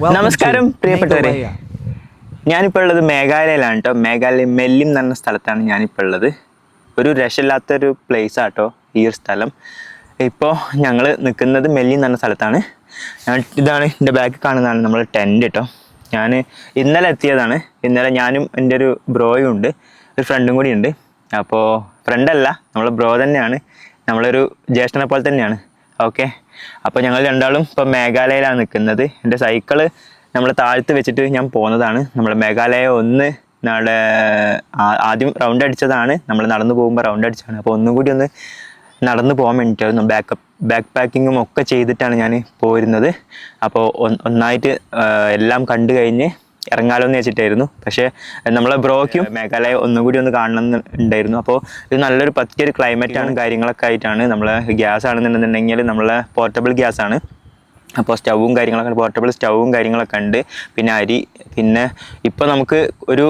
നമസ്കാരം പ്രിയപ്പെട്ടവരെ. ഞാനിപ്പോൾ ഉള്ളത് മേഘാലയയിലാണ് കേട്ടോ. മേഘാലയ മെല്ലിം എന്ന് പറഞ്ഞ സ്ഥലത്താണ് ഞാനിപ്പോൾ ഉള്ളത്. ഒരു രക്ഷയില്ലാത്തൊരു പ്ലേസ് ആട്ടോ ഈ ഒരു സ്ഥലം. ഇപ്പോൾ ഞങ്ങൾ നിൽക്കുന്നത് മെല്ലിം എന്ന് പറഞ്ഞ സ്ഥലത്താണ്. ഞാൻ- ഇതാണ് എന്റെ ബാക്ക് കാണുന്നതാണ് നമ്മൾ ടെന്റ് കേട്ടോ. ഞാൻ ഇന്നലെ എത്തിയതാണ്. ഇന്നലെ ഞാനും എന്റെ ഒരു ബ്രോയും ഉണ്ട്. ഒരു ഫ്രണ്ടും കൂടി ഉണ്ട്. അപ്പോൾ ഫ്രണ്ടല്ല നമ്മൾ ബ്രോ തന്നെയാണ്. നമ്മളൊരു ജ്യേഷ്ഠനെ പോലെ തന്നെയാണ്. ഓക്കെ അപ്പോൾ ഞങ്ങൾ രണ്ടാളും ഇപ്പോൾ മേഘാലയയിലാണ് നിൽക്കുന്നത്. എന്റെ സൈക്കിൾ നമ്മൾ താഴ്ത്ത് വെച്ചിട്ട് ഞാൻ പോകുന്നതാണ്. നമ്മൾ മേഘാലയ ഒന്ന് നാളെ ആദ്യം റൗണ്ട് അടിച്ചതാണ്. നമ്മൾ നടന്നു പോകുമ്പോൾ റൗണ്ട് അടിച്ചതാണ്. അപ്പോൾ ഒന്നും കൂടി ഒന്ന് നടന്നു പോകാൻ വേണ്ടിയിട്ടായിരുന്നു ബാക്കപ്പ് ബാക്ക് പാക്കിങ്ങും ഒക്കെ ചെയ്തിട്ടാണ് ഞാൻ പോരുന്നത് അപ്പോൾ ഒന്നായിട്ട് എല്ലാം കണ്ടു കഴിഞ്ഞ് ഇറങ്ങാലോ എന്ന് വെച്ചിട്ടായിരുന്നു പക്ഷേ നമ്മളെ ബ്രോക്കും മേഘാലയ ഒന്നും കൂടി ഒന്ന് കാണണം ഉണ്ടായിരുന്നു അപ്പോൾ ഇത് നല്ലൊരു പറ്റിയൊരു ക്ലൈമറ്റ് ആണ് കാര്യങ്ങളൊക്കെ ആയിട്ടാണ് നമ്മളെ ഗ്യാസ് ആണെന്നുണ്ടെന്നുണ്ടെങ്കിൽ നമ്മളെ പോർട്ടബിൾ ഗ്യാസ് ആണ്. അപ്പോൾ സ്റ്റൗവും കാര്യങ്ങളൊക്കെ പോർട്ടബിൾ സ്റ്റൗവും കാര്യങ്ങളൊക്കെ ഉണ്ട്. പിന്നെ അരി പിന്നെ ഇപ്പോൾ നമുക്ക് ഒരു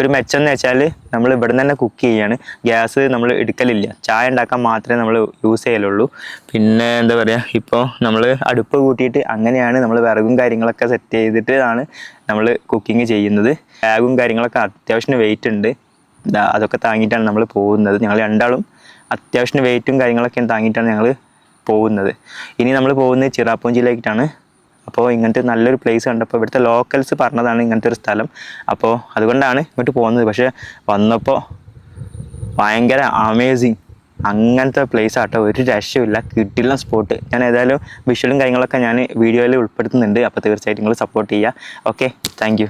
ഒരു മെച്ചം എന്ന് വെച്ചാൽ നമ്മൾ ഇവിടെ തന്നെ കുക്ക് ചെയ്യാണ്. ഗ്യാസ് നമ്മൾ എടുക്കലില്ല. ചായ ഉണ്ടാക്കാൻ മാത്രമേ നമ്മൾ യൂസ് ചെയ്യലുള്ളൂ. പിന്നെ എന്താ പറയുക ഇപ്പോൾ നമ്മൾ അടുപ്പ് കൂട്ടിയിട്ട് അങ്ങനെയാണ് നമ്മൾ വിറകും കാര്യങ്ങളൊക്കെ സെറ്റ് ചെയ്തിട്ടാണ് നമ്മൾ കുക്കിംഗ് ചെയ്യുന്നത്. ബാഗും കാര്യങ്ങളൊക്കെ അത്യാവശ്യം വെയിറ്റ് ഉണ്ട്. അതൊക്കെ താങ്ങിയിട്ടാണ് നമ്മൾ പോകുന്നത്. ഞങ്ങൾ രണ്ടാളും അത്യാവശ്യം വെയിറ്റും കാര്യങ്ങളൊക്കെ താങ്ങിയിട്ടാണ് ഞങ്ങൾ പോകുന്നത്. ഇനി നമ്മൾ പോകുന്നത് ചിറാപ്പൂഞ്ചിയിലേക്കാണ്. അപ്പോൾ ഇങ്ങനത്തെ നല്ലൊരു പ്ലേസ് കണ്ടപ്പോൾ ഇവിടുത്തെ ലോക്കൽസ് പറഞ്ഞതാണ് ഇങ്ങനത്തെ ഒരു സ്ഥലം. അപ്പോൾ അതുകൊണ്ടാണ് ഇങ്ങോട്ട് പോകുന്നത്. പക്ഷേ വന്നപ്പോൾ ഭയങ്കര അമേസിങ് അങ്ങനത്തെ പ്ലേസ് ആട്ടോ. ഒരു രക്ഷയുമില്ല. കിട്ടില്ല സ്പോട്ട് ഞാൻ ഏതായാലും വിഷ്വലും കാര്യങ്ങളൊക്കെ ഞാൻ വീഡിയോയിൽ ഉൾപ്പെടുത്തുന്നുണ്ട്. അപ്പോൾ തീർച്ചയായിട്ടും നിങ്ങൾ സപ്പോർട്ട് ചെയ്യുക ഓക്കെ താങ്ക്